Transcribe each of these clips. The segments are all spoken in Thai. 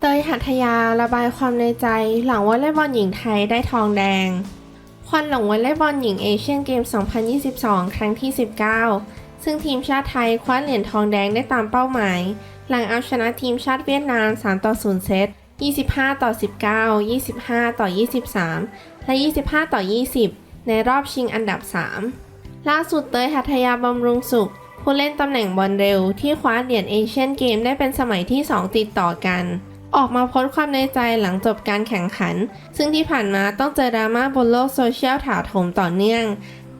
เตยหัทยาระบายความในใจหลังวอลเลย์บอลหญิงไทยได้ทองแดง ควันหลงวอลเลย์บอลหญิงเอเชียนเกม 2022 ครั้งที่ 19 ซึ่งทีมชาติไทยคว้าเหรียญทองแดงได้ตามเป้าหมาย หลังเอาชนะทีมชาติเวียดนาม 3 ต่อ 0 เซต 25 ต่อ 19 25 ต่อ 23 และ 25 ต่อ 20 ในรอบชิงอันดับ 3 ล่าสุดเตยหัทยาบำรุงสุข ผู้เล่นตำแหน่งบอลเร็วที่คว้าเหรียญเอเชียนเกมได้เป็นสมัยที่ 2 ติดต่อกัน ออกมาโพสต์ความในใจหลังจบการแข่งขัน ซึ่งที่ผ่านมาต้องเจอดราม่าบนโลกโซเชียลถาโถมต่อเนื่อง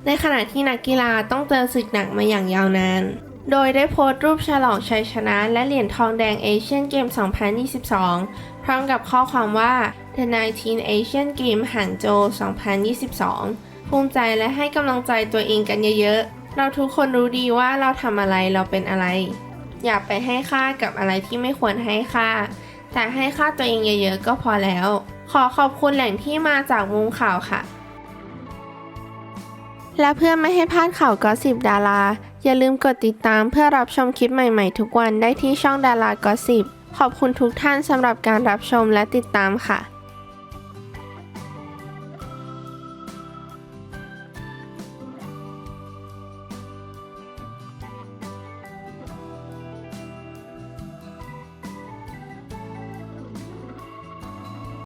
ในขณะที่นักกีฬาต้องเจอศึกหนักมาอย่างยาวนาน โดยได้โพสต์รูปฉลองชัยชนะและเหรียญทองแดงเอเชียนเกม 2022 พร้อมกับข้อความว่า The 19 Asian Game หางโจว2022 ภูมิใจและให้กำลังใจตัวเองกันเยอะๆ เราทุกคนรู้ดีว่าเราทำอะไรเราเป็นอะไร อย่าไปให้ค่ากับอะไรที่ไม่ควรให้ค่า แต่ให้ค่าตัวเองเยอะๆก็พอแล้ว ขอขอบคุณแหล่งที่มาจากมุมข่าวค่ะ และเพื่อไม่ให้พลาดข่าวกอสิบดารา อย่าลืมกดติดตามเพื่อรับชมคลิปใหม่ๆ ทุกวันได้ที่ช่องดารากอสิบขอบคุณทุกท่านสำหรับการรับชมและติดตามค่ะ